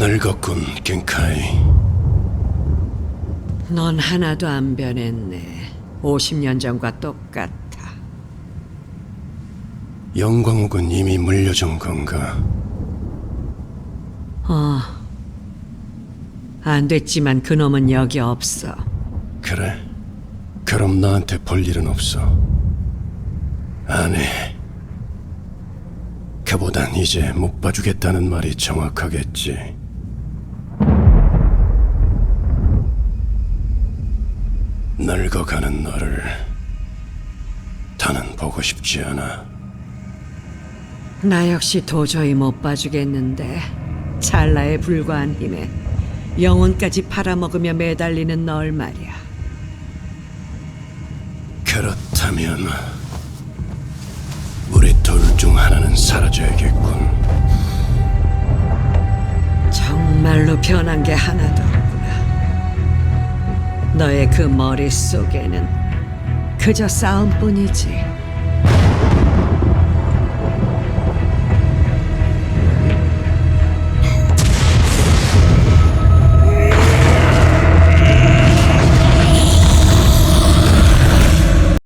늙었군, 겐카이. 넌 하나도 안 변했네. 50년 전과 똑같아. 영광옥은 이미 물려준 건가? 어. 안 됐지만 그놈은 여기 없어. 그래? 그럼 나한테 볼 일은 없어. 아니. 그보단 이제 못 봐주겠다는 말이 정확하겠지. 늙어가는 너를 다는 보고 싶지 않아. 나 역시 도저히 못 봐주겠는데 찰나에 불과한 힘에 영혼까지 팔아먹으며 매달리는 널 말이야. 그렇다면 우리 둘 중 하나는 사라져야겠군. 정말로 변한 게 하나도. 너의 그 머릿속에는 그저 싸움뿐이지.